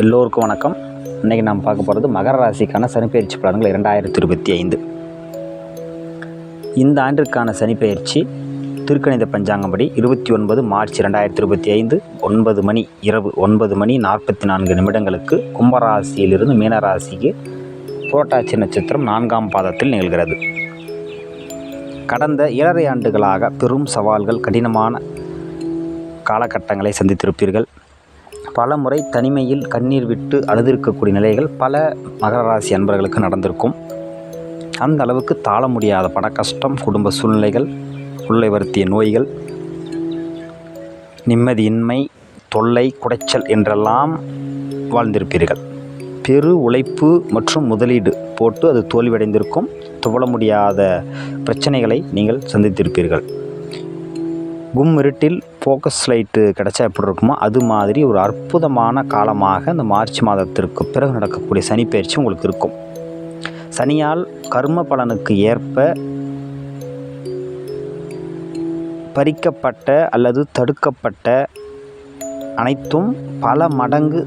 எல்லோருக்கும் வணக்கம். இன்றைக்கி நாம் பார்க்க போகிறது மகர ராசிக்கான சனிப்பெயர்ச்சி பலன்கள் இரண்டாயிரத்தி இருபத்தி ஐந்து. இந்த ஆண்டிற்கான சனிப்பெயர்ச்சி திருக்கணித பஞ்சாங்கப்படி இருபத்தி ஒன்பது மார்ச் ரெண்டாயிரத்தி இருபத்தி ஐந்து ஒன்பது மணி இரவு ஒன்பது மணி நாற்பத்தி நான்கு நிமிடங்களுக்கு கும்பராசியிலிருந்து மீனராசிக்கு புரட்டாச்சி நட்சத்திரம் நான்காம் பாதத்தில் நிகழ்கிறது. கடந்த ஏழரை ஆண்டுகளாக பெரும் சவால்கள் கடினமான காலகட்டங்களை சந்தித்திருப்பீர்கள். பல முறை தனிமையில் கண்ணீர் விட்டு அழுதிருக்கக்கூடிய நிலைகள் பல மகர ராசி அன்பர்களுக்கு நடந்திருக்கும். அந்த அளவுக்கு தாழ முடியாத பண கஷ்டம் குடும்ப சூழ்நிலைகள் உள்ளே வருத்திய நோய்கள் நிம்மதியின்மை தொல்லை குடைச்சல் என்றெல்லாம் வாழ்ந்திருப்பீர்கள். பெரு உழைப்பு மற்றும் முதலீடு போட்டு அது தோல்வியடைந்திருக்கும். துவள முடியாத பிரச்சனைகளை நீங்கள் சந்தித்திருப்பீர்கள். கும் இருட்டில் ஃபோக்கஸ் லைட்டு கிடச்சா எப்படி இருக்குமோ அது மாதிரி ஒரு அற்புதமான காலமாக இந்த மார்ச் மாதத்திற்கு பிறகு நடக்கக்கூடிய சனிப்பெயர்ச்சி உங்களுக்கு இருக்கும். சனியால் கர்ம பலனுக்கு ஏற்ப பறிக்கப்பட்ட அல்லது தடுக்கப்பட்ட அனைத்தும் பல மடங்கு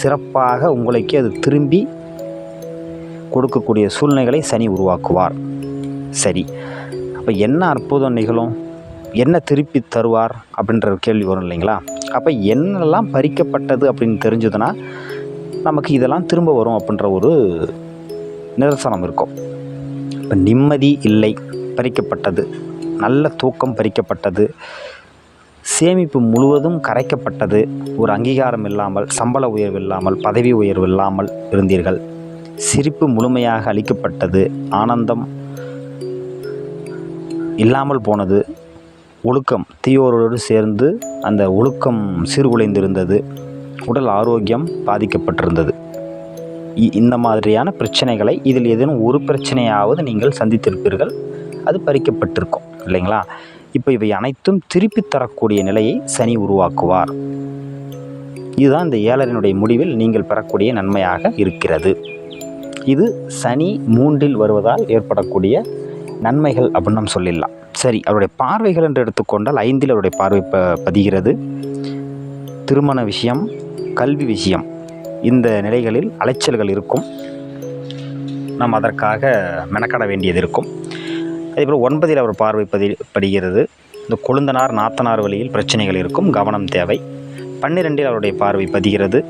சிறப்பாக உங்களுக்கு அது திரும்பி கொடுக்கக்கூடிய சூழ்நிலைகளை சனி உருவாக்குவார். சரி அப்போ என்ன அற்புதம் நிகழும்? என்ன திருப்பி தருவார் அப்படின்ற ஒரு கேள்வி வரும் இல்லைங்களா? அப்போ என்னெல்லாம் பறிக்கப்பட்டது அப்படின்னு தெரிஞ்சதுன்னா நமக்கு இதெல்லாம் திரும்ப வரும் அப்படின்ற ஒரு நிதர்சனம் இருக்கும். இப்போ நிம்மதி இல்லை பறிக்கப்பட்டது. நல்ல தூக்கம் பறிக்கப்பட்டது. சேமிப்பு முழுவதும் கரைக்கப்பட்டது. ஒரு அங்கீகாரம் இல்லாமல் சம்பள உயர்வு இல்லாமல் பதவி உயர்வு இல்லாமல் இருந்தீர்கள். சிரிப்பு முழுமையாக அளிக்கப்பட்டது. ஆனந்தம் இல்லாமல் போனது. ஒழுக்கம். தீயோரோடு சேர்ந்து அந்த ஒழுக்கம் சீர்குலைந்திருந்தது. உடல் ஆரோக்கியம் பாதிக்கப்பட்டிருந்தது. இ- இந்த மாதிரியான பிரச்சனைகளை இதில் ஏதேனும் ஒரு பிரச்சனையாவது நீங்கள் சந்தித்திருப்பீர்கள். அது பறிக்கப்பட்டிருக்கும். இல்லைங்களா? இப்போ இவை அனைத்தும் திருப்பி தரக்கூடிய நிலையை சனி உருவாக்குவார். இதுதான் இந்த ஏழரினுடைய முடிவில் நீங்கள் பெறக்கூடிய நன்மையாக இருக்கிறது. இது சனி மூன்றில் வருவதால் ஏற்படக்கூடிய நன்மைகள் அப்படின்னு நம்ம சொல்லிடலாம். சரி அவருடைய பார்வைகள் என்று எடுத்துக்கொண்டால் ஐந்தில் அவருடைய பார்வை ப பதிகிறது. திருமண விஷயம் கல்வி விஷயம் இந்த நிலைகளில் அலைச்சல்கள் இருக்கும். நாம் அதற்காக மெனக்கட வேண்டியது இருக்கும். அதேபோல் ஒன்பதில் அவர் பார்வை பதி படுகிறது. இந்த கொழுந்தனார் நாத்தனார் வழியில் பிரச்சனைகள் இருக்கும் கவனம் தேவை. பன்னிரெண்டில் அவருடைய பார்வை பதிகிறது.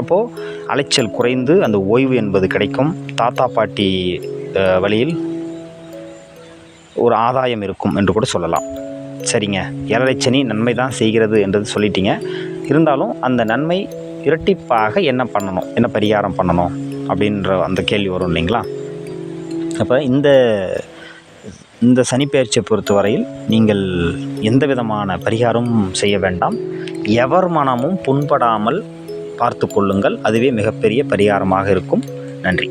அப்போது அலைச்சல் குறைந்து அந்த ஓய்வு என்பது கிடைக்கும். தாத்தா பாட்டி வழியில் ஒரு ஆதாயம் இருக்கும் என்று கூட சொல்லலாம். சரிங்க. ஏழரை சனி நன்மை தான் செய்கிறது என்றது சொல்லிட்டீங்க. இருந்தாலும் அந்த நன்மை இரட்டிப்பாக என்ன பண்ணணும்? என்ன பரிகாரம் பண்ணணும்? அப்படின்ற அந்த கேள்வி வரும் இல்லைங்களா? அப்போ இந்த இந்த சனிப்பெயர்ச்சியை பொறுத்தவரையில் நீங்கள் எந்த விதமான பரிகாரமும் செய்ய வேண்டாம். எவர் மனமும் புண்படாமல் பார்த்து கொள்ளுங்கள். அதுவே மிகப்பெரிய பரிகாரமாக இருக்கும். நன்றி.